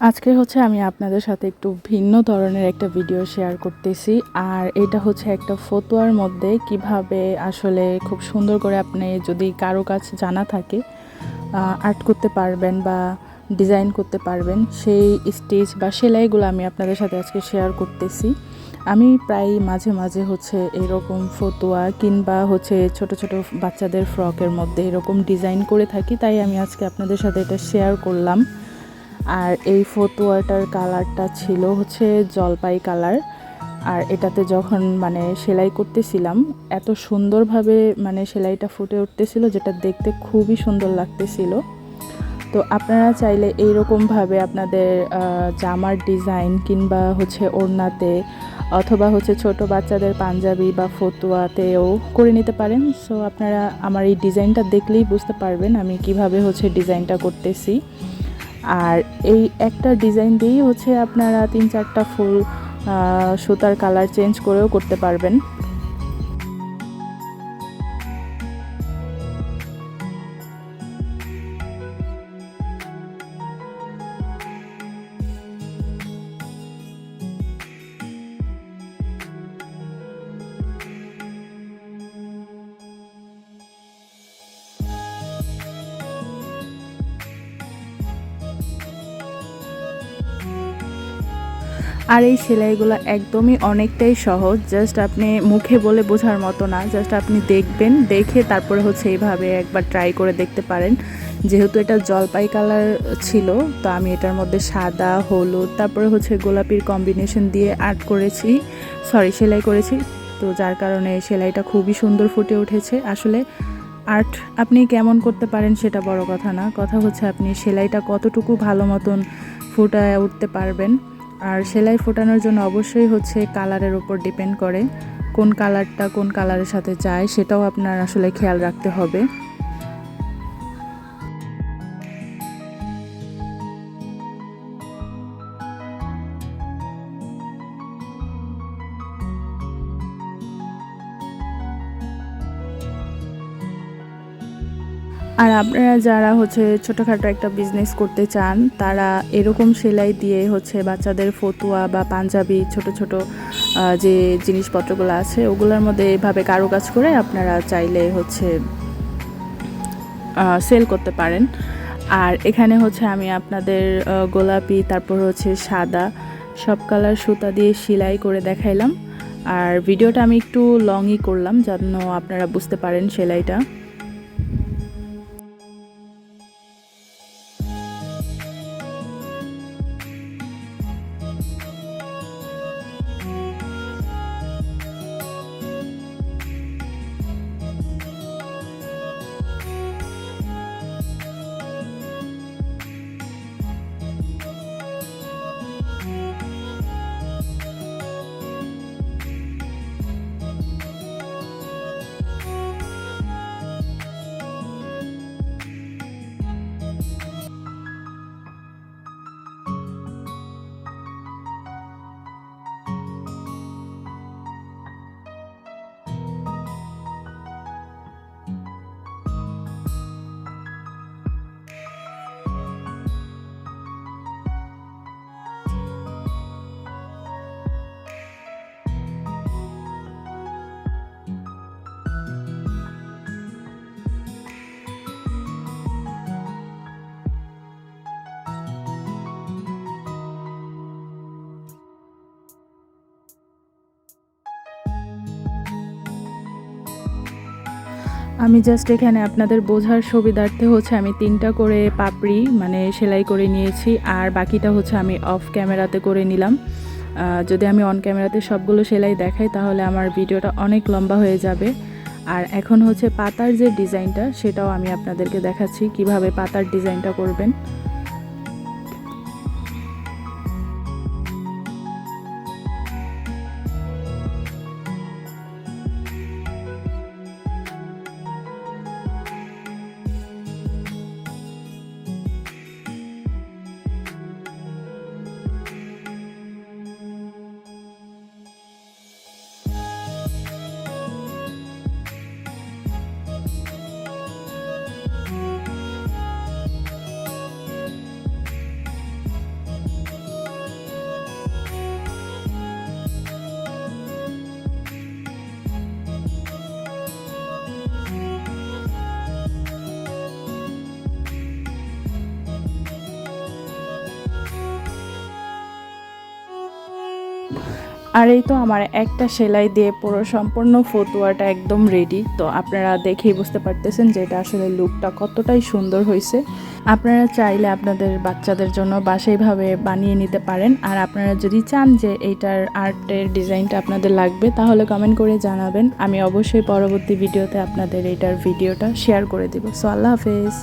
আজকে হচ্ছে আমি আপনাদের সাথে একটু ভিন্ন ধরনের একটা ভিডিও শেয়ার করতেছি। আর এটা হচ্ছে একটা ফতোয়ার মধ্যে কীভাবে আসলে খুব সুন্দর করে আপনি যদি কারও কাজ জানা থাকে আর্ট করতে পারবেন বা ডিজাইন করতে পারবেন, সেই স্টেজ বা সেলাইগুলো আমি আপনাদের সাথে আজকে শেয়ার করতেছি। আমি প্রায় মাঝে মাঝে হচ্ছে এরকম ফতোয়া কিংবা হচ্ছে ছোট ছোট বাচ্চাদের ফ্রকের মধ্যে এরকম ডিজাইন করে থাকি, তাই আমি আজকে আপনাদের সাথে এটা শেয়ার করলাম। আর এই ফতুয়াটার কালারটা ছিল হচ্ছে জলপাই কালার। আর এটাতে যখন মানে সেলাই করতেছিলাম, এত সুন্দরভাবে মানে সেলাইটা ফুটে উঠতেছিল যেটা দেখতে খুবই সুন্দর লাগতেছিল। তো আপনারা চাইলে এইরকমভাবে আপনাদের জামার ডিজাইন কিংবা হচ্ছে ওড়নাতে অথবা হচ্ছে ছোট বাচ্চাদের পাঞ্জাবি বা ফতুয়াতেও করে নিতে পারেন। সো আপনারা আমার এই ডিজাইনটা দেখলেই বুঝতে পারবেন আমি কীভাবে হচ্ছে ডিজাইনটা করতেছি। আর এই একটা ডিজাইন দিয়েই হচ্ছে আপনারা তিন চারটা ফুল সুতার কালার চেঞ্জ করেও করতে পারবেন। আর এই সেলাইগুলো একদমই অনেকটাই সহজ জাস্ট আপনি মুখে বলে বোঝার মতো না জাস্ট আপনি দেখবেন, দেখে তারপরে হচ্ছে এইভাবে একবার ট্রাই করে দেখতে পারেন। যেহেতু এটা জলপাই কালার ছিল, তো আমি এটার মধ্যে সাদা, হলুদ, তারপরে হচ্ছে গোলাপির কম্বিনেশন দিয়ে আর্ট করেছি সরি সেলাই করেছি। তো যার কারণে সেলাইটা খুবই সুন্দর ফুটে উঠেছে। আসলে আর্ট আপনি কেমন করতে পারেন সেটা বড় কথা না, কথা হচ্ছে আপনি সেলাইটা কতটুকু ভালো মতন ফুটায় উঠতে পারবেন। আর সেলাই ফোটানোর জন্য অবশ্যই হচ্ছে কালারের ওপর ডিপেন্ড করে কোন কালারটা কোন কালারের সাথে যায় সেটাও আপনার আসলে খেয়াল রাখতে হবে। আর আপনারা যারা হচ্ছে ছোটোখাটো একটা বিজনেস করতে চান, তারা এরকম সেলাই দিয়ে হচ্ছে বাচ্চাদের ফতুয়া বা পাঞ্জাবি, ছোট ছোট যে জিনিসপত্রগুলো আছে, ওগুলোর মধ্যে এভাবে কারও কাজ করে আপনারা চাইলে হচ্ছে সেল করতে পারেন। আর এখানে হচ্ছে আমি আপনাদের গোলাপি, তারপর হচ্ছে সাদা, সব কালার সুতা দিয়ে সেলাই করে দেখাইলাম। আর ভিডিওটা আমি একটু লংই করলাম, যেন আপনারা বুঝতে পারেন সেলাইটা। আমি জাস্ট এখানে আপনাদের বোঝার সুবিধার্থে হচ্ছে আমি তিনটা করে পাপড়ি মানে সেলাই করে নিয়েছি, আর বাকিটা হচ্ছে আমি অফ ক্যামেরাতে করে নিলাম। যদি আমি অন ক্যামেরাতে সবগুলো সেলাই দেখাই, তাহলে আমার ভিডিওটা অনেক লম্বা হয়ে যাবে। আর এখন হচ্ছে পাতার যে ডিজাইনটা সেটাও আমি আপনাদেরকে দেখাচ্ছি, কীভাবে পাতার ডিজাইনটা করবেন। আর এই তো আমার একটা সেলাই দিয়ে পুরো সম্পূর্ণ ফতুয়াটা একদম রেডি তো আপনারা দেখেই বুঝতে পারতেছেন যে এটা আসলে লুকটা কতটাই সুন্দর হয়েছে। আপনারা চাইলে আপনাদের বাচ্চাদের জন্য বাসাইভাবে বানিয়ে নিতে পারেন। আর আপনারা যদি চান যে এইটার আর্টের ডিজাইনটা আপনাদের লাগবে, তাহলে কমেন্ট করে জানাবেন। আমি অবশ্যই পরবর্তী ভিডিওতে আপনাদের এইটার ভিডিওটা শেয়ার করে দিব। সো আল্লাহ হাফেজ।